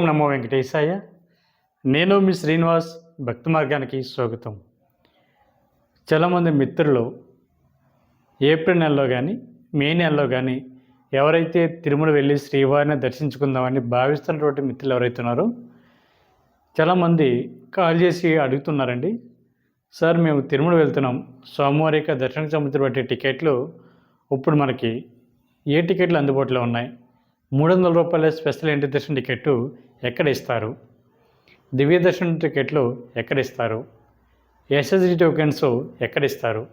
ఓం నమో వెంకటేశాయ. నేను మీ శ్రీనివాస్ భక్తి మార్గానికి స్వాగతం. చాలామంది మిత్రులు ఏప్రిల్ నెలలో కానీ మే నెలలో కానీ ఎవరైతే తిరుమల వెళ్ళి శ్రీవారిని దర్శించుకుందామని భావిస్తున్నటువంటి మిత్రులు ఎవరైతే ఉన్నారో చాలామంది కాల్ చేసి అడుగుతున్నారండి. సార్ మేము తిరుమల వెళ్తున్నాం. స్వామివారి యొక్క దర్శనకు సంబంధించినటువంటి టికెట్లు ఇప్పుడు మనకి ఏ టికెట్లు అందుబాటులో ఉన్నాయి? మూడు వందల రూపాయల స్పెషల్ ఎంట్రీ దర్శన టికెట్టు ఎక్కడ ఇస్తారు? దివ్య దర్శనం టికెట్లు ఎక్కడ ఇస్తారు? ఎస్ఎస్డి టోకెన్స్ ఎక్కడ ఇస్తారు?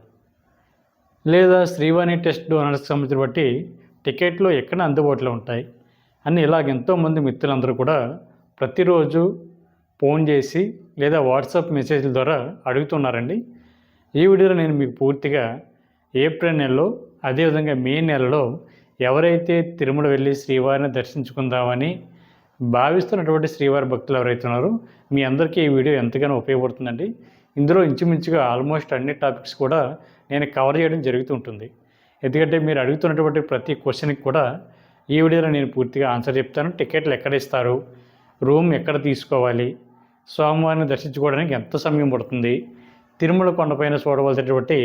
లేదా శ్రీవాణి టెస్ట్ డోనర్స్కి సంబంధించిన బట్టి టికెట్లు ఎక్కడ అందుబాటులో ఉంటాయి? అని ఇలాగ ఎంతోమంది మిత్రులందరూ కూడా ప్రతిరోజు ఫోన్ చేసి లేదా వాట్సాప్ మెసేజ్ల ద్వారా అడుగుతున్నారండి. ఈ వీడియోలో నేను మీకు పూర్తిగా ఏప్రిల్ నెలలో అదేవిధంగా మే నెలలో ఎవరైతే తిరుమల వెళ్ళి శ్రీవారిని దర్శించుకుందామని భావిస్తున్నటువంటి శ్రీవారి భక్తులు ఎవరైతే ఉన్నారో మీ అందరికీ ఈ వీడియో ఎంతగానో ఉపయోగపడుతుందండి. ఇందులో ఇంచుమించుగా ఆల్మోస్ట్ అన్ని టాపిక్స్ కూడా నేను కవర్ చేయడం జరుగుతుంటుంది ఎందుకంటే మీరు అడుగుతున్నటువంటి ప్రతి క్వశ్చన్కి కూడా ఈ వీడియోలో నేను పూర్తిగా ఆన్సర్ చెప్తాను. టికెట్లు ఎక్కడ ఇస్తారు? రూమ్ ఎక్కడ తీసుకోవాలి? స్వామివారిని దర్శించుకోవడానికి ఎంత సమయం పడుతుంది? తిరుమల కొండపైన చూడవలసినటువంటి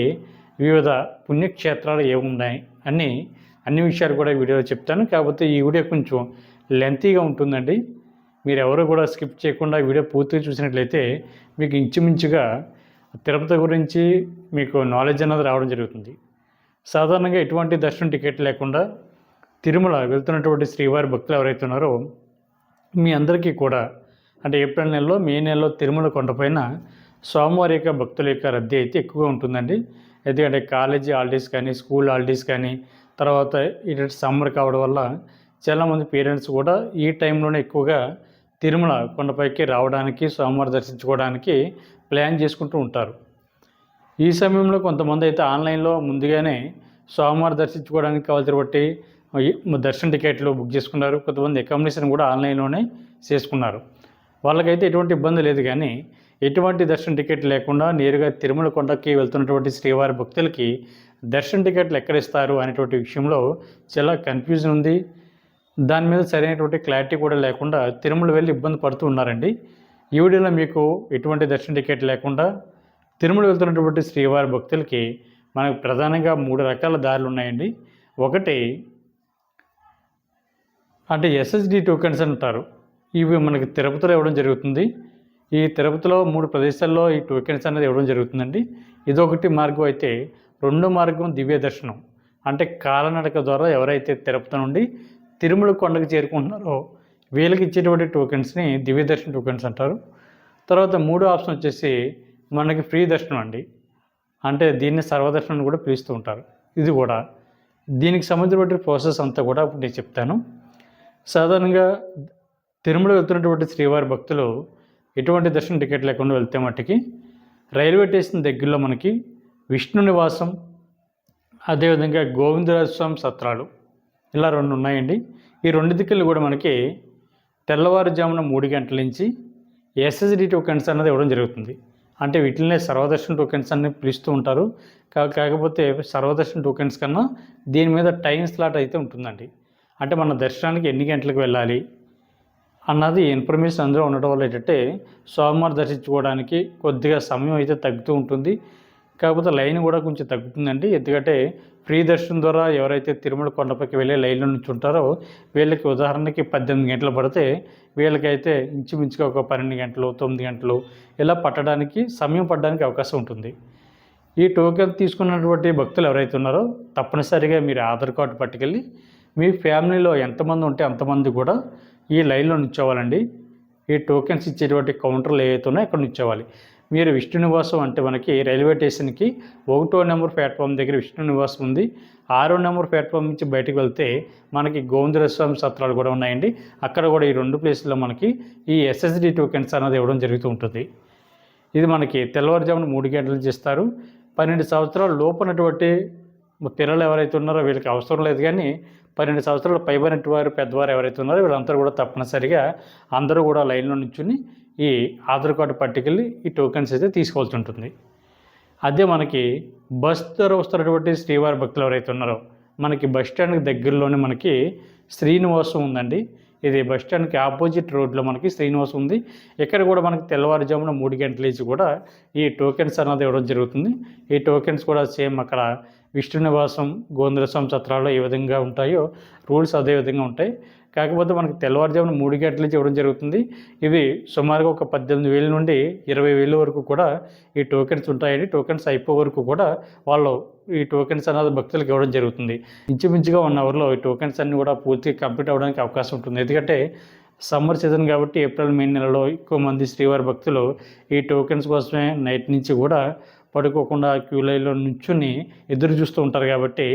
వివిధ పుణ్యక్షేత్రాలు ఏమున్నాయి? అని అన్ని విషయాలు కూడా వీడియోలో చెప్తాను. కాకపోతే ఈ వీడియో కొంచెం లెంతీగా ఉంటుందండి. మీరు ఎవరు కూడా స్కిప్ చేయకుండా వీడియో పూర్తిగా చూసినట్లయితే మీకు ఇంచుమించుగా తిరుపతి గురించి మీకు నాలెడ్జ్ అన్నది రావడం జరుగుతుంది. సాధారణంగా ఎటువంటి దర్శనం టికెట్ లేకుండా తిరుమల వెళ్తున్నటువంటి శ్రీవారి భక్తులు ఎవరైతే ఉన్నారో మీ అందరికీ కూడా అంటే ఏప్రిల్ నెలలో మే నెలలో తిరుమల కొండపైన సోమవారి యొక్క భక్తుల యొక్క రద్దీ అయితే ఎక్కువగా ఉంటుందండి. ఎందుకంటే కాలేజీ హాలిడేస్ కానీ స్కూల్ హాలిడేస్ కానీ తర్వాత ఇటు సమ్మర్ కావడం వల్ల చాలామంది పేరెంట్స్ కూడా ఈ టైంలోనే ఎక్కువగా తిరుమల కొండపైకి రావడానికి స్వామివారి దర్శించుకోవడానికి ప్లాన్ చేసుకుంటూ ఉంటారు. ఈ సమయంలో కొంతమంది అయితే ఆన్లైన్లో ముందుగానే స్వామివారి దర్శించుకోవడానికి కావాల్సిన బట్టి దర్శన టికెట్లు బుక్ చేసుకున్నారు. కొంతమంది అకామిడేషన్ కూడా ఆన్లైన్లోనే చేసుకున్నారు. వాళ్ళకైతే ఎటువంటి ఇబ్బంది లేదు కానీ ఎటువంటి దర్శన టికెట్ లేకుండా నేరుగా తిరుమల కొండకి వెళ్తున్నటువంటి శ్రీవారి భక్తులకి దర్శన టికెట్లు ఎక్కడ ఇస్తారు అనేటువంటి విషయంలో చాలా కన్ఫ్యూజన్ ఉంది. దాని మీద సరైనటువంటి క్లారిటీ కూడా లేకుండా తిరుమల వెళ్ళి ఇబ్బంది పడుతూ ఉన్నారండి. ఈ వీడియోలో మీకు ఎటువంటి దర్శన టికెట్ లేకుండా తిరుమల వెళ్తున్నటువంటి శ్రీవారి భక్తులకి మనకు ప్రధానంగా మూడు రకాల దారులు ఉన్నాయండి. ఒకటి అంటే ఎస్ఎస్డి టోకెన్స్ అంటారు. ఇవి మనకి తిరుపతిలో ఇవ్వడం జరుగుతుంది. ఈ తిరుపతిలో మూడు ప్రదేశాల్లో ఈ టోకెన్స్ అనేది ఇవ్వడం జరుగుతుందండి. ఇదొకటి మార్గం అయితే రెండో మార్గం దివ్య దర్శనం. అంటే కాలనడక ద్వారా ఎవరైతే తిరుపతి నుండి తిరుమల కొండకు చేరుకుంటున్నారో వీళ్ళకి ఇచ్చేటువంటి టోకెన్స్ని దివ్య దర్శన టోకెన్స్ అంటారు. తర్వాత మూడో ఆప్షన్ వచ్చేసి మనకి ఫ్రీ దర్శనం అండి. అంటే దీన్ని సర్వదర్శనం కూడా పిలుస్తూ ఉంటారు. ఇది కూడా. దీనికి సంబంధించినటువంటి ప్రాసెస్ అంతా కూడా ఇప్పుడు నేను చెప్తాను. సాధారణంగా తిరుమల వెళ్తున్నటువంటి శ్రీవారి భక్తులు ఎటువంటి దర్శనం టికెట్ లేకుండా వెళ్తే మట్టుకి. రైల్వే స్టేషన్ దగ్గరలో మనకి విష్ణు నివాసం అదేవిధంగా గోవిందరాజస్వామి సత్రాలు ఇలా రెండు ఉన్నాయండి. ఈ రెండు దిక్కులు కూడా మనకి తెల్లవారుజామున మూడు గంటల నుంచి ఎస్ఎస్డి టోకెన్స్ అనేది ఇవ్వడం జరుగుతుంది. అంటే వీటినే సర్వదర్శన టోకెన్స్ అని పిలుస్తూ ఉంటారు. కాకపోతే సర్వదర్శన టోకెన్స్ కన్నా దీని మీద టైం స్లాట్ అయితే ఉంటుందండి. అంటే మన దర్శనానికి ఎన్ని గంటలకు వెళ్ళాలి అన్నది ఇన్ఫర్మేషన్ అందులో ఉండడం వల్ల ఏంటంటే సోమవారం దర్శించుకోవడానికి కొద్దిగా సమయం అయితే తగ్గుతూ ఉంటుంది. కాకపోతే లైన్ కూడా కొంచెం తగ్గుతుందండి. ఎందుకంటే ఫ్రీ దర్శనం ద్వారా ఎవరైతే తిరుమల కొండపైకి వెళ్ళే లైన్లో నుంచి ఉంటారో వీళ్ళకి ఉదాహరణకి పద్దెనిమిది గంటలు పడితే వీళ్ళకైతే ఇంచుమించుగా ఒక పన్నెండు గంటలు తొమ్మిది గంటలు ఇలా పట్టడానికి సమయం పడడానికి అవకాశం ఉంటుంది. ఈ టోకెన్ తీసుకున్నటువంటి భక్తులు ఎవరైతే ఉన్నారో తప్పనిసరిగా మీరు ఆధార్ కార్డు పట్టుకెళ్ళి మీ ఫ్యామిలీలో ఎంతమంది ఉంటే అంతమంది కూడా ఈ లైన్లో నిల్చోవాలండి ఈ టోకెన్స్ ఇచ్చేటువంటి కౌంటర్లు ఏవైతే ఉన్నాయో అక్కడ నిల్చోవాలి మీరు విష్ణు నివాసం అంటే మనకి రైల్వే స్టేషన్కి ఒకటో నెంబర్ ప్లాట్ఫామ్ దగ్గర విష్ణు నివాసం ఉంది. ఆరో నెంబర్ ప్లాట్ఫామ్ నుంచి బయటకు వెళ్తే మనకి గోవిందరస్వామి సత్రాలు కూడా ఉన్నాయండి. అక్కడ కూడా ఈ రెండు ప్లేసుల్లో మనకి ఈ ఎస్ఎస్డి టోకెన్స్ అనేది ఇవ్వడం జరుగుతూ ఉంటుంది. ఇది మనకి తెల్లవారుజామున మూడు గంటలు చేస్తారు. పన్నెండు సంవత్సరాలు లోపనటువంటి పిల్లలు ఎవరైతే ఉన్నారో వీళ్ళకి అవసరం లేదు కానీ పన్నెండు సంవత్సరాలు పైబడినటి వారు పెద్దవారు ఎవరైతే ఉన్నారో వీళ్ళందరూ కూడా తప్పనిసరిగా అందరూ కూడా లైన్లో నుంచుని ఈ ఆధార్ కార్డు పట్టుకెళ్ళి ఈ టోకెన్స్ అయితే తీసుకోవాల్సి ఉంటుంది. అదే మనకి బస్ ద్వారా వస్తున్నటువంటి శ్రీవారి భక్తులు ఎవరైతే ఉన్నారో మనకి బస్ స్టాండ్కి దగ్గరలోనే మనకి శ్రీనివాసం ఉందండి. ఇది బస్ స్టాండ్కి ఆపోజిట్ రోడ్లో మనకి శ్రీనివాసం ఉంది. ఇక్కడ కూడా మనకి తెల్లవారుజామున మూడు గంటల నుంచి కూడా ఈ టోకెన్స్ అన్నది ఇవ్వడం జరుగుతుంది. ఈ టోకెన్స్ కూడా సేమ్ అక్కడ విష్ణునివాసం నివాసం గోంద్రస్వామి సత్రాల్లో ఏ విధంగా ఉంటాయో రూల్స్ అదే విధంగా ఉంటాయి. కాకపోతే మనకి తెల్లవారుజామున మూడు గంటల నుంచి ఇవ్వడం జరుగుతుంది. ఇవి సుమారుగా ఒక పద్దెనిమిది వేల నుండి ఇరవై వేల వరకు కూడా ఈ టోకెన్స్ ఉంటాయండి. టోకెన్స్ అయిపో వరకు కూడా వాళ్ళు ఈ టోకెన్స్ అనేది భక్తులకు ఇవ్వడం జరుగుతుంది. ఇంచుమించుగా వన్ అవర్లో ఈ టోకెన్స్ అన్నీ కూడా పూర్తిగా కంప్లీట్ అవ్వడానికి అవకాశం ఉంటుంది. ఎందుకంటే సమ్మర్ సీజన్ కాబట్టి ఏప్రిల్ మే నెలలో ఎక్కువ మంది శ్రీవారి భక్తులు ఈ టోకెన్స్ కోసమే నైట్ నుంచి కూడా పడుకోకుండా క్యూ లైన్లో నుంచుని ఎదురు చూస్తూ ఉంటారు కాబట్టి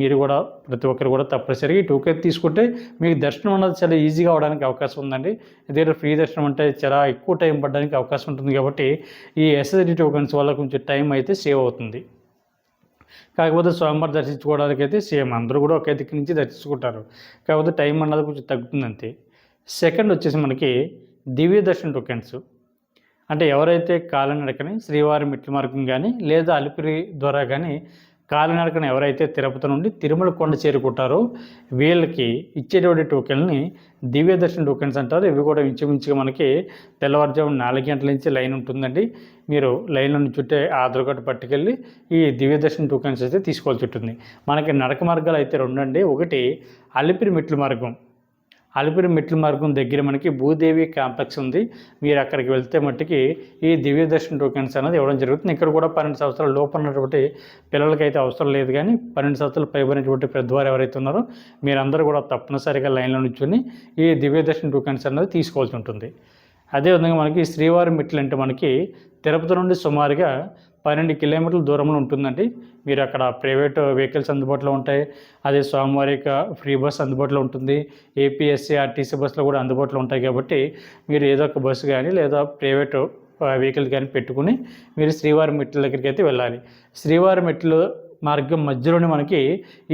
మీరు కూడా ప్రతి ఒక్కరు కూడా తప్పనిసరిగా ఈ టోకెన్ తీసుకుంటే మీకు దర్శనం అనేది చాలా ఈజీగా అవడానికి అవకాశం ఉందండి. ఎందుకంటే ఫ్రీ దర్శనం అంటే చాలా ఎక్కువ టైం పడడానికి అవకాశం ఉంటుంది కాబట్టి ఈ ఎస్ఎస్డి టోకెన్స్ వల్ల కొంచెం టైం అయితే సేవ్ అవుతుంది. కాకపోతే స్వామివారి దర్శించుకోవడానికి అయితే సేమ్ అందరూ కూడా ఒకే దిక్కు నుంచి దర్శించుకుంటారు. కాకపోతే టైం అన్నది కొంచెం తగ్గుతుంది అంతే సెకండ్ వచ్చేసి మనకి దివ్య దర్శన టోకెన్స్. అంటే ఎవరైతే కాలినడకని శ్రీవారి మెట్ల మార్గం కానీ లేదా అలిపిరి ద్వారా కానీ కాలినడకని ఎవరైతే తిరుపతి నుండి తిరుమల కొండ చేరుకుంటారో వీళ్ళకి ఇచ్చేటువంటి టోకెన్ని దివ్య దర్శన టోకెన్స్ అంటారు. ఇవి కూడా ఇంచుమించుగా మనకి తెల్లవారుజాము నాలుగు గంటల నుంచి లైన్ ఉంటుందండి. మీరు లైన్లో చుట్టే ఆధార్ కార్డు పట్టుకెళ్ళి ఈ దివ్య దర్శన టోకెన్స్ అయితే తీసుకోవాల్సి ఉంటుంది. మనకి నడక మార్గాలు అయితే రెండండి. ఒకటి అలిపిరి మెట్లు మార్గం. అలిపిరి మెట్ల మార్గం దగ్గర మనకి భూదేవి కాంప్లెక్స్ ఉంది. మీరు అక్కడికి వెళ్తే మట్టుకి ఈ దివ్య దర్శన టోకెన్స్ అనేది ఇవ్వడం జరుగుతుంది. ఇక్కడ కూడా పన్నెండు సంవత్సరాల లోపు ఉన్నటువంటి పిల్లలకైతే అవసరం లేదు కానీ పన్నెండు సంవత్సరాలు పైబడినటువంటి పెద్దవారు ఎవరైతే ఉన్నారో మీరందరూ కూడా తప్పనిసరిగా లైన్లో నుంచుని ఈ దివ్య దర్శన టోకెన్స్ అనేది తీసుకోవాల్సి ఉంటుంది. అదేవిధంగా మనకి శ్రీవారి మెట్లు అంటే మనకి తిరుపతి నుండి సుమారుగా పన్నెండు కిలోమీటర్ల దూరంలో ఉంటుందండి. మీరు అక్కడ ప్రైవేట్ వెహికల్స్ అందుబాటులో ఉంటాయి. అదే స్వామివారి ఫ్రీ బస్ అందుబాటులో ఉంటుంది. ఏపీఎస్సీ ఆర్టీసీ బస్సులు కూడా అందుబాటులో ఉంటాయి కాబట్టి మీరు ఏదో ఒక బస్సు కానీ లేదా ప్రైవేట్ వెహికల్ కానీ పెట్టుకుని మీరు శ్రీవారి మెట్ల దగ్గరికి అయితే వెళ్ళాలి. శ్రీవారి మెట్లు మార్గం మధ్యలోనే మనకి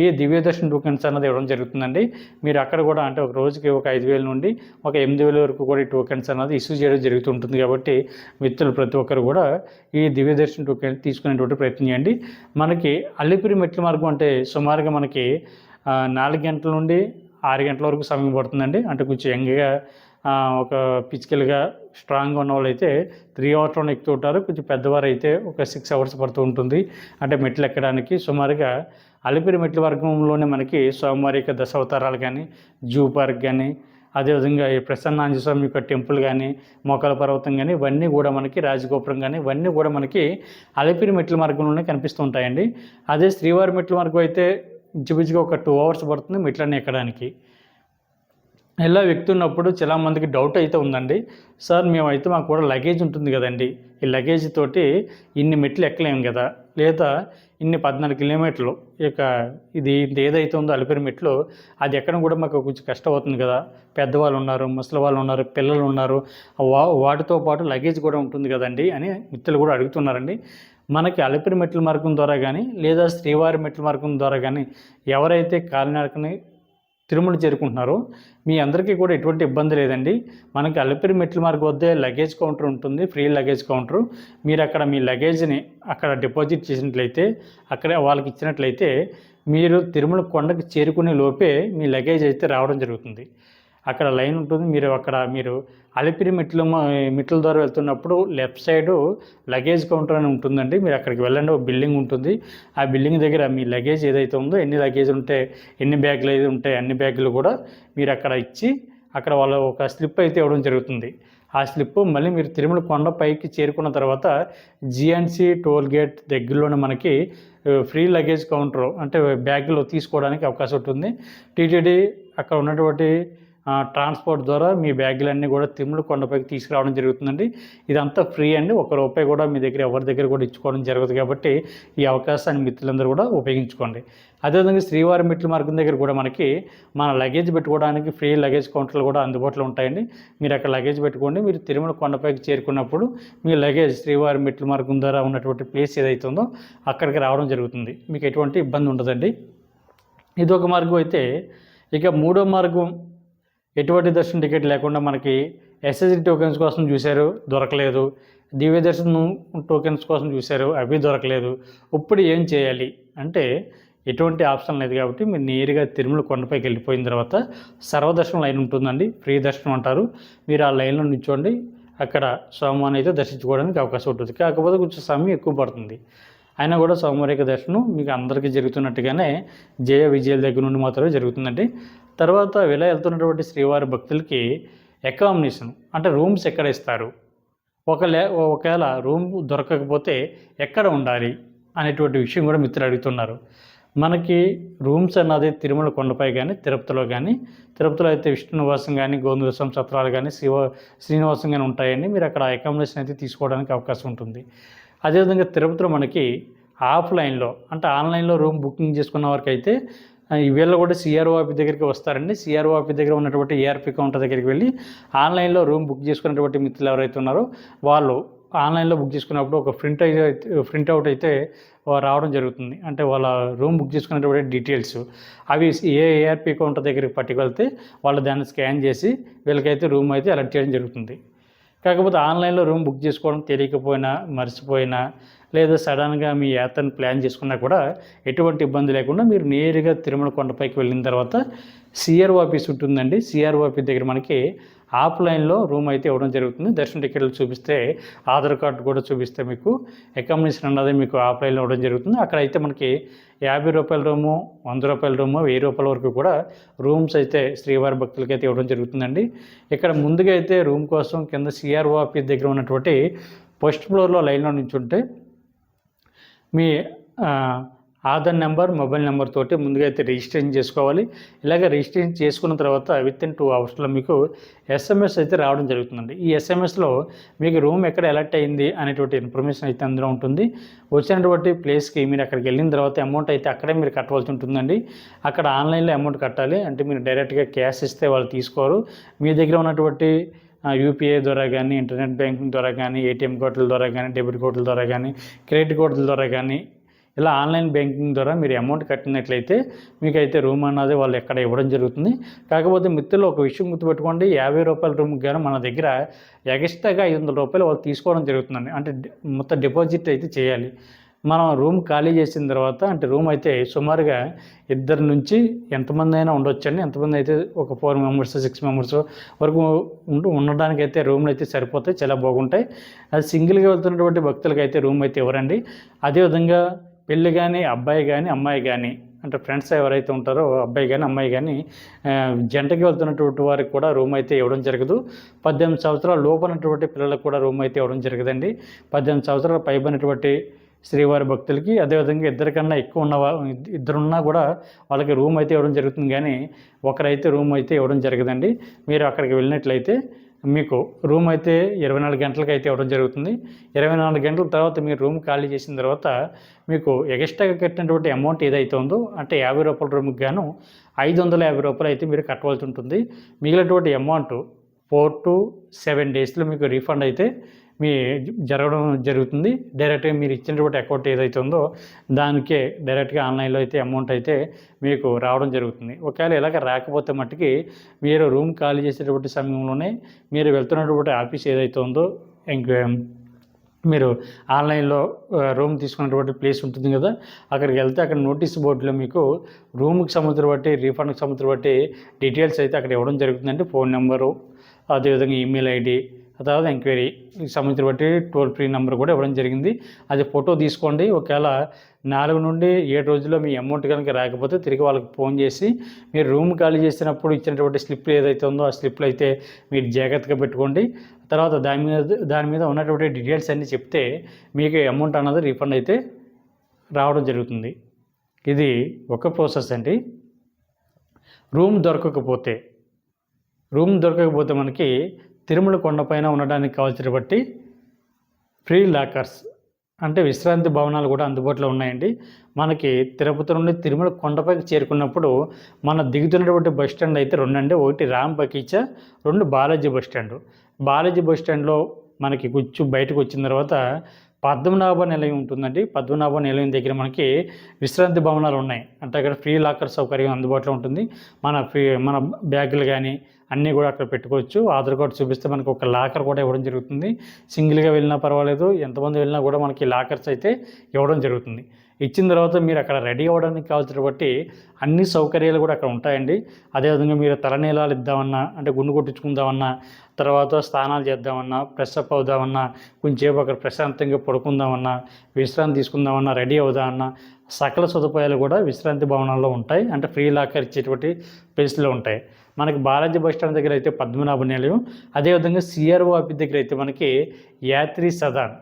ఈ దివ్యదర్శన టోకెన్స్ అన్నది ఇవ్వడం జరుగుతుందండి. మీరు అక్కడ కూడా అంటే ఒక రోజుకి ఒక ఐదు వేల నుండి ఒక ఎనిమిది వేల వరకు కూడా ఈ టోకెన్స్ అన్నది ఇష్యూ చేయడం జరుగుతుంటుంది కాబట్టి మిత్రులు ప్రతి ఒక్కరు కూడా ఈ దివ్యదర్శన టోకెన్ తీసుకునేటువంటి ప్రయత్నం చేయండి. మనకి అల్లిపిరి మెట్ల మార్గం అంటే సుమారుగా మనకి నాలుగు గంటల నుండి ఆరు గంటల వరకు సమయం పడుతుందండి. అంటే కొంచెం యంగ్గా ఒక ఫిజికల్గా స్ట్రాంగ్గా ఉన్న వాళ్ళు అయితే త్రీ అవర్స్లోనే ఎక్కుతూ ఉంటారు. కొంచెం పెద్దవారు అయితే ఒక సిక్స్ అవర్స్ పడుతూ ఉంటుంది. అంటే మెట్లు ఎక్కడానికి సుమారుగా అలిపిరి మెట్ల వర్గంలోనే మనకి సోమవారి యొక్క దశావతారాలు కానీ జూ పార్క్ కానీ అదేవిధంగా ఈ ప్రసన్నాంజ స్వామి యొక్క టెంపుల్ కానీ మోకాల పర్వతం కానీ ఇవన్నీ కూడా మనకి రాజగోపురం కానీ ఇవన్నీ కూడా మనకి అలిపిరి మెట్ల మార్గంలోనే కనిపిస్తూ ఉంటాయండి. అదే శ్రీవారి మెట్ల మార్గం అయితే ఇంచుమించుగా ఒక టూ అవర్స్ పడుతుంది మెట్లన్నీ ఎక్కడానికి. ఇలా వ్యక్తున్నప్పుడు చాలా మందికి డౌట్ అయితే ఉందండి. సార్ మేమైతే మాకు కూడా లగేజ్ ఉంటుంది కదండి. ఈ లగేజ్ తోటి ఇన్ని మెట్లు ఎక్కలేము కదా. లేదా ఇన్ని పద్నాలుగు కిలోమీటర్లు ఇక ఇది ఇది ఏదైతే ఉందో అలిపిరి మెట్లు అది ఎక్కడం కూడా మాకు కొంచెం కష్టం అవుతుంది కదా. పెద్దవాళ్ళు ఉన్నారు ముసలి వాళ్ళు ఉన్నారు పిల్లలు ఉన్నారు. వా వాటితో పాటు లగేజ్ కూడా ఉంటుంది కదండి అని మిత్రులు కూడా అడుగుతున్నారండి. మనకి అలిపిరి మెట్ల మార్గం ద్వారా కానీ లేదా శ్రీవారి మెట్ల మార్గం ద్వారా కానీ ఎవరైతే కాలినడకని తిరుమల చేరుకుంటున్నారో. మీ అందరికీ కూడా ఎటువంటి ఇబ్బంది లేదండి. మనకి అలిపిరి మెట్ల మార్గం వద్దే లగేజ్ కౌంటర్ ఉంటుంది ఫ్రీ లగేజ్ కౌంటర్. మీరు అక్కడ మీ లగేజ్ని అక్కడ డిపాజిట్ చేసినట్లయితే అక్కడ వాళ్ళకి ఇచ్చినట్లయితే మీరు తిరుమల కొండకు చేరుకునే లోపే మీ లగేజ్ అయితే రావడం జరుగుతుంది. అక్కడ లైన్ ఉంటుంది. మీరు అక్కడ మీరు అలిపిరి మెట్లు మెట్ల ద్వారా వెళ్తున్నప్పుడు లెఫ్ట్ సైడు లగేజ్ కౌంటర్ అని ఉంటుందండి. మీరు అక్కడికి వెళ్ళండి. ఒక బిల్డింగ్ ఉంటుంది. ఆ బిల్డింగ్ దగ్గర మీ లగేజ్ ఏదైతే ఉందో ఎన్ని లగేజ్ ఉంటే ఎన్ని బ్యాగులు అయితే ఉంటాయి అన్ని బ్యాగులు కూడా మీరు అక్కడ ఇచ్చి అక్కడ వాళ్ళ ఒక స్లిప్ అయితే ఇవ్వడం జరుగుతుంది. ఆ స్లిప్ మళ్ళీ మీరు తిరుమల కొండ పైకి చేరుకున్న తర్వాత జిఎన్సి టోల్ గేట్ దగ్గరలోనే మనకి ఫ్రీ లగేజ్ కౌంటర్ అంటే బ్యాగులు తీసుకోవడానికి అవకాశం ఉంటుంది. టీటీడీ అక్కడ ఉన్నటువంటి ట్రాన్స్పోర్ట్ ద్వారా మీ బ్యాగులన్నీ కూడా తిరుమల కొండపైకి తీసుకురావడం జరుగుతుందండి. ఇదంతా ఫ్రీ అండి. ఒక రూపాయి కూడా మీ దగ్గర ఎవరి దగ్గర కూడా ఇచ్చుకోవడం జరగదు కాబట్టి ఈ అవకాశాన్ని మిత్రులందరూ కూడా ఉపయోగించుకోండి. అదేవిధంగా శ్రీవారి మిట్ల మార్గం దగ్గర కూడా మనకి మన లగేజ్ పెట్టుకోవడానికి ఫ్రీ లగేజ్ కౌంటర్లు కూడా అందుబాటులో ఉంటాయండి. మీరు అక్కడ లగేజ్ పెట్టుకోండి. మీరు తిరుమల కొండపైకి చేరుకున్నప్పుడు మీ లగేజ్ శ్రీవారి మెట్ల మార్గం ద్వారా ఉన్నటువంటి ప్లేస్ ఏదైతే ఉందో అక్కడికి రావడం జరుగుతుంది. మీకు ఎటువంటి ఇబ్బంది ఉండదండి. ఇది ఒక మార్గం అయితే ఇక మూడో మార్గం ఎటువంటి దర్శనం టికెట్ లేకుండా మనకి ఎస్ఎస్డి టోకెన్స్ కోసం చూశారు దొరకలేదు. దివ్య దర్శనం టోకెన్స్ కోసం చూశారు అవి దొరకలేదు. ఇప్పుడు ఏం చేయాలి? అంటే ఎటువంటి ఆప్షన్ లేదు కాబట్టి మీరు నేరుగా తిరుమల కొండపైకి వెళ్ళిపోయిన తర్వాత సర్వదర్శనం లైన్ ఉంటుందండి ఫ్రీ దర్శనం అంటారు. మీరు ఆ లైన్లో నిల్చోండి అక్కడ సోమవారం అయితే దర్శించుకోవడానికి అవకాశం ఉంటుంది. కాకపోతే కొంచెం సమయం ఎక్కువ పడుతుంది. అయినా కూడా సోమవారిక దర్శనం మీకు అందరికీ జరుగుతున్నట్టుగానే జయ విజయాల దగ్గర నుండి మాత్రమే జరుగుతుందండి. తర్వాత ఇలా వెళ్తున్నటువంటి శ్రీవారి భక్తులకి అకామిడేషన్ అంటే రూమ్స్ ఎక్కడ ఇస్తారు? ఒకలే ఒకవేళ రూమ్ దొరకకపోతే ఎక్కడ ఉండాలి అనేటువంటి విషయం కూడా మిత్రులు అడుగుతున్నారు. మనకి రూమ్స్ అన్నది తిరుమల కొండపై కానీ తిరుపతిలో కానీ తిరుపతిలో అయితే విష్ణునివాసం కానీ గోందురసం సత్రాలు కానీ శివ శ్రీనివాసం కానీ ఉంటాయని మీరు అక్కడ అకామిడేషన్ అయితే తీసుకోవడానికి అవకాశం ఉంటుంది. అదేవిధంగా తిరుపతిలో మనకి ఆఫ్లైన్లో అంటే ఆన్లైన్లో రూమ్ బుకింగ్ చేసుకున్న వారికి అయితే వీళ్ళు కూడా సిఆర్ఓ ఆఫీస్ దగ్గరికి వస్తారండి. సిఆర్ఓ ఆఫీస్ దగ్గర ఉన్నటువంటి ఏఆర్పి కౌంటర్ దగ్గరికి వెళ్ళి ఆన్లైన్లో రూమ్ బుక్ చేసుకున్నటువంటి మిత్రులు ఎవరైతే ఉన్నారో వాళ్ళు ఆన్లైన్లో బుక్ చేసుకున్నప్పుడు ఒక ప్రింట్ అయితే ప్రింట్ అవుట్ అయితే రావడం జరుగుతుంది. అంటే వాళ్ళ రూమ్ బుక్ చేసుకున్నటువంటి డీటెయిల్స్. అవి ఏ ఏఆర్పి కౌంటర్ దగ్గరికి పట్టుకెళ్తే వాళ్ళు దాన్ని స్కాన్ చేసి వీళ్ళకైతే రూమ్ అయితే అలర్ట్ చేయడం జరుగుతుంది. కాకపోతే ఆన్లైన్లో రూమ్ బుక్ చేసుకోవడం తెలియకపోయినా మర్చిపోయినా లేదా సడన్గా మీ యాత్రను ప్లాన్ చేసుకున్నా కూడా ఎటువంటి ఇబ్బంది లేకుండా మీరు నేరుగా తిరుమల కొండపైకి వెళ్ళిన తర్వాత సిఆర్ఓ ఆఫీస్ ఉంటుందండి. సిఆర్ ఆఫీస్ దగ్గర మనకి ఆఫ్లైన్లో రూమ్ అయితే ఇవ్వడం జరుగుతుంది. దర్శన టికెట్లు చూపిస్తే ఆధార్ కార్డు కూడా చూపిస్తే మీకు అకామిడేషన్ అన్నది మీకు ఆఫ్లైన్లో ఇవ్వడం జరుగుతుంది. అక్కడ అయితే మనకి యాభై రూపాయల రూము వంద రూపాయల రూము వెయ్యి రూపాయల వరకు కూడా రూమ్స్ అయితే శ్రీవారి భక్తులకి అయితే ఇవ్వడం జరుగుతుందండి. ఇక్కడ ముందుగా అయితే రూమ్ కోసం కింద సిఆర్ఓ ఆఫీస్ దగ్గర ఉన్నటువంటి ఫస్ట్ ఫ్లోర్లో లైన్లో నుంచి ఉంటే మీ ఆధార్ నెంబర్ మొబైల్ నెంబర్ తోటి ముందుగా అయితే రిజిస్ట్రేషన్ చేసుకోవాలి. ఇలాగ రిజిస్ట్రేషన్ చేసుకున్న తర్వాత విత్ ఇన్ టూ అవర్స్లో మీకు ఎస్ఎంఎస్ అయితే రావడం జరుగుతుందండి. ఈ ఎస్ఎంఎస్లో మీకు రూమ్ ఎక్కడ ఎలర్ట్ అయింది అనేటువంటి ఇన్ఫర్మేషన్ అయితే అందులో ఉంటుంది. వచ్చినటువంటి ప్లేస్కి మీరు అక్కడికి వెళ్ళిన తర్వాత అమౌంట్ అయితే అక్కడే మీరు కట్టవలసి ఉంటుందండి. అక్కడ ఆన్లైన్లో అమౌంట్ కట్టాలి. అంటే మీరు డైరెక్ట్గా క్యాష్ ఇస్తే వాళ్ళు తీసుకోరు. మీ దగ్గర ఉన్నటువంటి యూపీఐ ద్వారా కానీ ఇంటర్నెట్ బ్యాంకింగ్ ద్వారా కానీ ఏటీఎం కోట్ల ద్వారా కానీ డెబిట్ కోట్ల ద్వారా కానీ క్రెడిట్ కోట్ల ద్వారా కానీ ఇలా ఆన్లైన్ బ్యాంకింగ్ ద్వారా మీరు అమౌంట్ కట్టినట్లయితే మీకైతే రూమ్ అన్నది వాళ్ళు ఎక్కడ ఇవ్వడం జరుగుతుంది. కాకపోతే మిత్రులు ఒక విషయం గుర్తుపెట్టుకోండి యాభై రూపాయల రూమ్ కానీ మన దగ్గర ఎగస్ట్రాగా ఐదు వందల రూపాయలు వాళ్ళు తీసుకోవడం జరుగుతుందండి. అంటే మొత్తం డిపాజిట్ అయితే చేయాలి. మనం రూమ్ ఖాళీ చేసిన తర్వాత అంటే రూమ్ అయితే సుమారుగా ఇద్దరు నుంచి ఎంతమంది అయినా ఉండొచ్చండి. ఎంతమంది అయితే ఒక ఫోర్ మెంబర్స్ సిక్స్ మెంబర్స్ వరకు ఉంటూ ఉండడానికి అయితే రూమ్లు అయితే సరిపోతాయి చాలా బాగుంటాయి. అది సింగిల్గా వెళ్తున్నటువంటి భక్తులకి అయితే రూమ్ అయితే ఇవ్వరండి. అదేవిధంగా పెళ్ళి కానీ అబ్బాయి కానీ అమ్మాయి కానీ అంటే ఫ్రెండ్స్ ఎవరైతే ఉంటారో అబ్బాయి కానీ అమ్మాయి కానీ జంటకి వెళ్తున్నటువంటి వారికి కూడా రూమ్ అయితే ఇవ్వడం జరగదు. పద్దెనిమిది సంవత్సరాల లోపనటువంటి పిల్లలకు కూడా రూమ్ అయితే ఇవ్వడం జరగదండి. పద్దెనిమిది సంవత్సరాల పైబడినటువంటి శ్రీవారి భక్తులకి అదేవిధంగా ఇద్దరికన్నా ఎక్కువ ఉన్న ఇద్దరున్నా కూడా వాళ్ళకి రూమ్ అయితే ఇవ్వడం జరుగుతుంది. కానీ ఒకరైతే రూమ్ అయితే ఇవ్వడం జరగదండి. మీరు అక్కడికి వెళ్ళినట్లయితే మీకు రూమ్ అయితే ఇరవై నాలుగు గంటలకు అయితే ఇవ్వడం జరుగుతుంది. ఇరవై నాలుగు గంటల తర్వాత మీరు రూమ్ ఖాళీ చేసిన తర్వాత మీకు ఎక్స్ట్రాగా కట్టినటువంటి అమౌంట్ ఏదైతే ఉందో అంటే యాభై రూపాయల రూమ్కి గాను ఐదు వందల యాభై రూపాయలు అయితే మీరు కట్టవలసి ఉంటుంది. మిగిలినటువంటి అమౌంట్ ఫోర్ టు సెవెన్ డేస్లో మీకు రీఫండ్ అయితే మీ జరగడం జరుగుతుంది. డైరెక్ట్గా మీరు ఇచ్చినటువంటి అకౌంట్ ఏదైతే ఉందో దానికే డైరెక్ట్గా ఆన్లైన్లో అయితే అమౌంట్ అయితే మీకు రావడం జరుగుతుంది. ఒకవేళ ఇలాగ రాకపోతే మట్టుకి మీరు రూమ్ ఖాళీ చేసేటువంటి సమయంలోనే మీరు వెళ్తున్నటువంటి ఆఫీస్ ఏదైతే ఉందో మీరు ఆన్లైన్లో రూమ్ తీసుకున్నటువంటి ప్లేస్ ఉంటుంది కదా అక్కడికి వెళ్తే అక్కడ నోటీస్ బోర్డులో మీకు రూమ్కి సంబంధించిన బట్టి రీఫండ్కి సంబంధించిన బట్టి డీటెయిల్స్ అయితే అక్కడ ఇవ్వడం జరుగుతుందండి. ఫోన్ నెంబరు అదేవిధంగా ఈమెయిల్ ఐడి తర్వాత ఎంక్వైరీ సంబంధించిన బట్టి టోల్ ఫ్రీ నెంబర్ కూడా ఇవ్వడం జరిగింది. అది ఫోటో తీసుకోండి. ఒకవేళ నాలుగు నుండి ఏడు రోజుల్లో మీ అమౌంట్ కనుక రాకపోతే తిరిగి వాళ్ళకి ఫోన్ చేసి మీరు రూమ్ ఖాళీ చేసినప్పుడు ఇచ్చినటువంటి స్లిప్ ఏదైతే ఉందో ఆ స్లిప్లు అయితే మీరు జాగ్రత్తగా పెట్టుకోండి. తర్వాత దాని మీద దాని మీద ఉన్నటువంటి డీటెయిల్స్ అన్నీ చెప్తే మీకు అమౌంట్ అన్నది రీఫండ్ అయితే రావడం జరుగుతుంది. ఇది ఒక ప్రాసెస్ అండి. రూమ్ దొరకకపోతే రూమ్ దొరకకపోతే మనకి తిరుమల కొండపైన ఉండడానికి కావాల్సిన బట్టి ఫ్రీ లాకర్స్ అంటే విశ్రాంతి భవనాలు కూడా అందుబాటులో ఉన్నాయండి. మనకి తిరుపతి నుండి తిరుమల కొండపైకి చేరుకున్నప్పుడు మన దిగుతున్నటువంటి బస్ స్టాండ్ అయితే రెండండి. ఒకటి రామ్ బకీచ రెండు Balaji bus stand. Balaji bus స్టాండ్లో మనకి కూర్చు బయటకు వచ్చిన తర్వాత పద్మనాభ నిలయం ఉంటుందండి. పద్మనాభ నిలయం దగ్గర మనకి విశ్రాంతి భవనాలు ఉన్నాయి. అంటే అక్కడ ఫ్రీ లాకర్ సౌకర్యం అందుబాటులో ఉంటుంది. మన ఫ్రీ మన బ్యాగులు కానీ అన్నీ కూడా అక్కడ పెట్టుకోవచ్చు. ఆధార్ కార్డు చూపిస్తే మనకు ఒక లాకర్ కూడా ఇవ్వడం జరుగుతుంది. సింగిల్గా వెళ్ళినా పర్వాలేదు. ఎంతమంది వెళ్ళినా కూడా మనకి లాకర్స్ అయితే ఇవ్వడం జరుగుతుంది. ఇచ్చిన తర్వాత మీరు అక్కడ రెడీ అవ్వడానికి కావాల్సిన బట్టి అన్ని సౌకర్యాలు కూడా అక్కడ ఉంటాయండి. అదేవిధంగా మీరు తలనీలాలు ఇద్దామన్నా అంటే గుండు కొట్టించుకుందామన్నా తర్వాత స్నానాలు చేద్దామన్నా ఫ్రెష్ అప్ అవుదామన్నా కొంచెంసేపు అక్కడ ప్రశాంతంగా పడుకుందామన్నా విశ్రాంతి తీసుకుందామన్నా రెడీ అవుదామన్నా సకల సదుపాయాలు కూడా విశ్రాంతి భవనాల్లో ఉంటాయి. అంటే ఫ్రీ లాకర్ ఇచ్చేటువంటి ప్లేస్లో ఉంటాయి. మనకి బాలాజీ బస్ స్టాండ్ దగ్గర అయితే పద్మనాభ నిలయం. అదేవిధంగా సిఆర్ఓ ఆఫీస్ దగ్గర అయితే మనకి యాత్రి సదాన్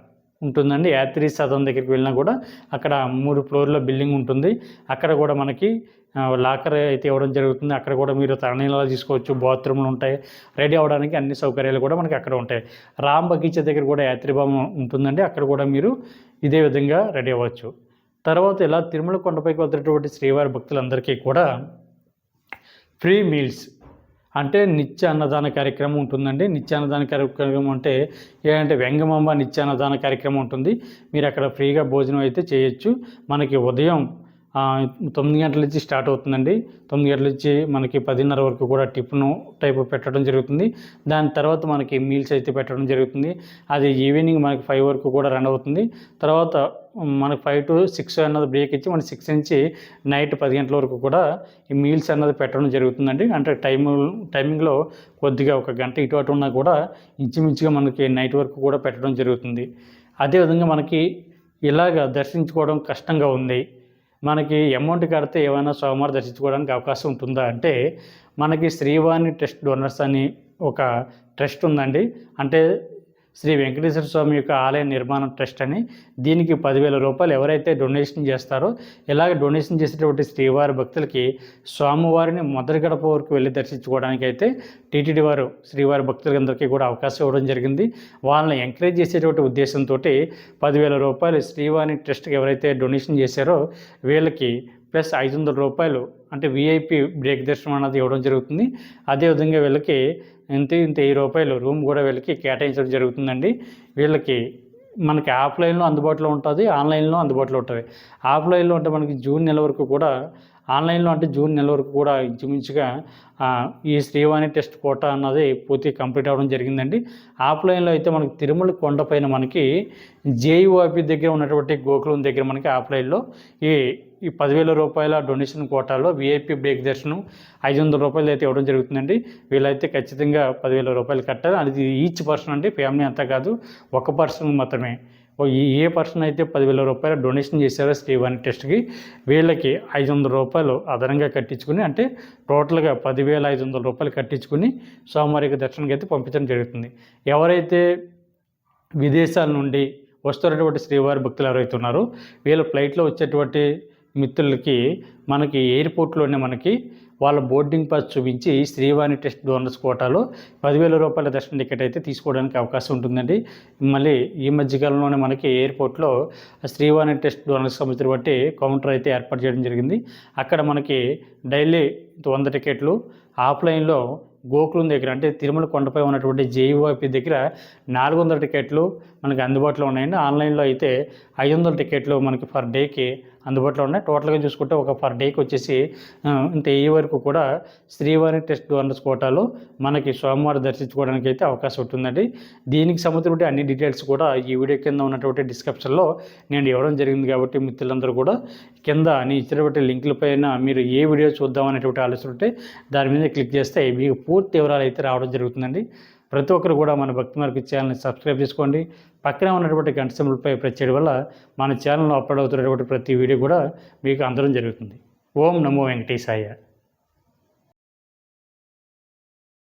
ఉంటుందండి. యాత్రి సదన్ దగ్గరికి వెళ్ళినా కూడా అక్కడ మూడు ఫ్లోర్ల బిల్డింగ్ ఉంటుంది. అక్కడ కూడా మనకి లాకర్ అయితే ఇవ్వడం జరుగుతుంది. అక్కడ కూడా మీరు తరణీలా తీసుకోవచ్చు బాత్రూమ్లు ఉంటాయి. రెడీ అవ్వడానికి అన్ని సౌకర్యాలు కూడా మనకి అక్కడ ఉంటాయి. రామ్ బగీచా దగ్గర కూడా యాత్రిభావం ఉంటుందండి. అక్కడ కూడా మీరు ఇదే విధంగా రెడీ అవ్వచ్చు. తర్వాత ఇలా తిరుమల కొండపైకి వెళ్తున్నటువంటి శ్రీవారి భక్తులందరికీ కూడా ఫ్రీ మీల్స్ అంటే నిత్య అన్నదాన కార్యక్రమం ఉంటుందండి. నిత్య అన్నదాన కార్యక్రమం అంటే ఏంటంటే వెంగమాంబ నిత్య అన్నదాన కార్యక్రమం ఉంటుంది. మీరు అక్కడ ఫ్రీగా భోజనం అయితే చేయొచ్చు. మనకి ఉదయం తొమ్మిది గంటల నుంచి స్టార్ట్ అవుతుందండి. తొమ్మిది గంటల నుంచి మనకి పదిన్నర వరకు కూడా టిఫిన్ టైప్ పెట్టడం జరుగుతుంది. దాని తర్వాత మనకి మీల్స్ అయితే పెట్టడం జరుగుతుంది. అది ఈవినింగ్ మనకి ఫైవ్ వరకు కూడా రన్ అవుతుంది. తర్వాత మనకి ఫైవ్ టు సిక్స్ అన్నది బ్రేక్ ఇచ్చి మనకి సిక్స్ నుంచి నైట్ పది గంటల వరకు కూడా ఈ మీల్స్ అన్నది పెట్టడం జరుగుతుందండి. అంటే టైం టైమింగ్లో కొద్దిగా ఒక గంట ఇటు అటు ఉన్నా కూడా ఇంచుమించుగా మనకి నైట్ వరకు కూడా పెట్టడం జరుగుతుంది. అదేవిధంగా మనకి ఇలాగ దర్శించుకోవడం కష్టంగా ఉంది. మనకి అమౌంట్ కడితే ఏమైనా సోమవారం దర్శించుకోవడానికి అవకాశం ఉంటుందా? అంటే మనకి శ్రీవాణి ట్రస్ట్ డోనర్స్ అని ఒక ట్రస్ట్ ఉందండి. అంటే శ్రీ వెంకటేశ్వర స్వామి యొక్క ఆలయ నిర్మాణం ట్రస్ట్ అని దీనికి పదివేల రూపాయలు ఎవరైతే డొనేషన్ చేస్తారో ఇలాగ డొనేషన్ చేసేటువంటి శ్రీవారి భక్తులకి స్వామివారిని మొదటి గడప వరకు వెళ్ళి దర్శించుకోవడానికి అయితే టీటీడీ వారు శ్రీవారి భక్తులందరికీ కూడా అవకాశం ఇవ్వడం జరిగింది. వాళ్ళని ఎంకరేజ్ చేసేటువంటి ఉద్దేశంతో పదివేల రూపాయలు శ్రీవారి ట్రస్ట్కి ఎవరైతే డొనేషన్ చేశారో వీళ్ళకి ప్లస్ ఐదు వందల రూపాయలు అంటే విఐపి బ్రేక్ దర్శనం అనేది ఇవ్వడం జరుగుతుంది. అదేవిధంగా వీళ్ళకి ఇంత ఇంత వెయ్యి రూపాయలు రూమ్ కూడా వీళ్ళకి కేటాయించడం జరుగుతుందండి. వీళ్ళకి మనకి ఆఫ్లైన్లో అందుబాటులో ఉంటుంది ఆన్లైన్లో అందుబాటులో ఉంటుంది. ఆఫ్లైన్లో అంటే మనకి జూన్ నెల వరకు కూడా ఆన్లైన్లో అంటే జూన్ నెల వరకు కూడా ఇంచుమించుగా ఈ శ్రీవాణి టెస్ట్ కోట అన్నది పూర్తి కంప్లీట్ అవ్వడం జరిగిందండి. ఆఫ్లైన్లో అయితే మనకి తిరుమల కొండపైన మనకి జేఈఓపి దగ్గర ఉన్నటువంటి గోకులం దగ్గర మనకి ఆఫ్లైన్లో ఈ ఈ పదివేల రూపాయల డొనేషన్ కోటాలో విఐపి బ్రేక్ దర్శనం ఐదు వందల రూపాయలు అయితే ఇవ్వడం జరుగుతుందండి. వీళ్ళైతే ఖచ్చితంగా పదివేల రూపాయలు కట్టాలి. అది ఈచ్ పర్సన్ అండి ఫ్యామిలీ అంతా కాదు ఒక పర్సన్ మాత్రమే. ఏ పర్సన్ అయితే పదివేల రూపాయలు డొనేషన్ చేశారో శ్రీవాణి టెస్ట్కి వీళ్ళకి ఐదు వందల రూపాయలు అదనంగా కట్టించుకుని అంటే టోటల్గా పదివేల ఐదు వందల రూపాయలు కట్టించుకుని సోమవారికి దర్శనానికి అయితే పంపించడం జరుగుతుంది. ఎవరైతే విదేశాల నుండి వస్తున్నటువంటి శ్రీవారి భక్తులు ఎవరైతే ఉన్నారో వీళ్ళ ఫ్లైట్లో వచ్చేటువంటి మిత్రులకి మనకి ఎయిర్పోర్ట్లోనే మనకి వాళ్ళ బోర్డింగ్ పాస్ చూపించి శ్రీవాణి టెస్ట్ డోనర్స్ కోటాలో పదివేల రూపాయల దర్శన టికెట్ అయితే తీసుకోవడానికి అవకాశం ఉంటుందండి. మళ్ళీ ఈ మధ్యకాలంలోనే మనకి ఎయిర్పోర్ట్లో శ్రీవాణి టెస్ట్ డోనర్స్ సంబంధించిన బట్టి కౌంటర్ అయితే ఏర్పాటు చేయడం జరిగింది. అక్కడ మనకి డైలీ వంద టికెట్లు ఆఫ్లైన్లో గోకులం దగ్గర అంటే తిరుమల కొండపై ఉన్నటువంటి జేఈఓపి దగ్గర నాలుగు వందల టికెట్లు మనకి అందుబాటులో ఉన్నాయండి. ఆన్లైన్లో అయితే ఐదు వందల టికెట్లు మనకి పర్ డేకి అందుబాటులో ఉన్నాయి. టోటల్గా చూసుకుంటే ఒక పర్ డేకి వచ్చేసి ఇంత ఈ వరకు కూడా శ్రీవారి టెస్ట్ డోనర్స్ కోటాలో మనకి సోమవారం దర్శించుకోవడానికి అయితే అవకాశం ఉంటుందండి. దీనికి సంబంధించిన అన్ని డీటెయిల్స్ కూడా ఈ వీడియో కింద ఉన్నటువంటి డిస్క్రిప్షన్లో నేను ఇవ్వడం జరిగింది కాబట్టి మిత్రులందరూ కూడా కింద నేను ఇచ్చినటువంటి లింకుల పైన మీరు ఏ వీడియో చూద్దాం అనేటువంటి ఆలోచన ఉంటే దాని మీద క్లిక్ చేస్తే మీకు పూర్తి వివరాలు అయితే రావడం జరుగుతుందండి. ప్రతి ఒక్కరు కూడా మన భక్తి మార్గ ఛానల్ని సబ్స్క్రైబ్ చేసుకోండి. పక్కనే ఉన్నటువంటి గంట సింబల్పై ప్రెస్ చేయడం వల్ల మన ఛానల్లో అప్లోడ్ అవుతున్నటువంటి ప్రతి వీడియో కూడా మీకు అందడం జరుగుతుంది. ఓం నమో వెంకటేశాయ.